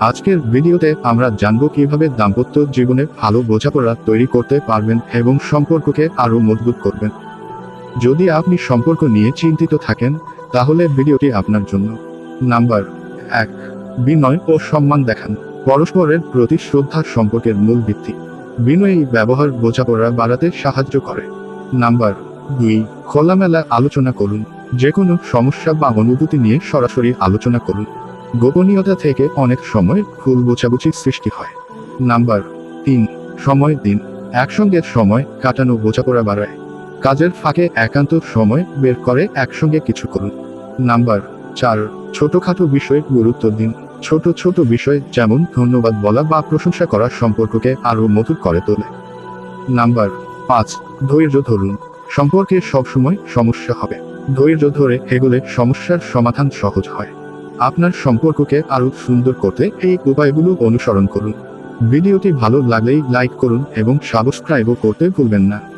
আজকের ভিডিওতে আমরা জানব কীভাবে দাম্পত্য জীবনে ভালো বোঝাপড়া তৈরি করতে পারবেন এবং সম্পর্ককে আরও মজবুত করবেন। যদি আপনি সম্পর্ক নিয়ে চিন্তিত থাকেন, তাহলে ভিডিওটি আপনার জন্য। নাম্বার এক, বিনয় ও সম্মান দেখান। পরস্পরের প্রতি শ্রদ্ধা সম্পর্কের মূল ভিত্তি। বিনয়ী ব্যবহার বোঝাপড়া বাড়াতে সাহায্য করে। নাম্বার দুই, খোলামেলা আলোচনা করুন। যে কোনো সমস্যা বা অনুভূতি নিয়ে সরাসরি আলোচনা করুন। গোপনীয়তা থেকে অনেক সময় ভুল বোঝাবুঝির সৃষ্টি হয়। নাম্বার তিন, সময় দিন। একসঙ্গে সময় কাটানো বোঝাপড়া বাড়ায়। কাজের ফাঁকে একান্ত সময় বের করে একসঙ্গে কিছু করুন। নাম্বার চার, ছোটখাটো বিষয়ে গুরুত্ব দিন। ছোট ছোট বিষয় যেমন ধন্যবাদ বলা বা প্রশংসা করা সম্পর্ককে আরও মধুর করে তোলে। নাম্বার পাঁচ, ধৈর্য ধরুন। সম্পর্কে সবসময় সমস্যা হবে। ধৈর্য ধরে এগুলে সমস্যার সমাধান সহজ হয়। আপনার সম্পর্ককে আরও সুন্দর করতে এই উপায়গুলো অনুসরণ করুন। ভিডিওটি ভালো লাগলেই লাইক করুন এবং সাবস্ক্রাইবও করতে ভুলবেন না।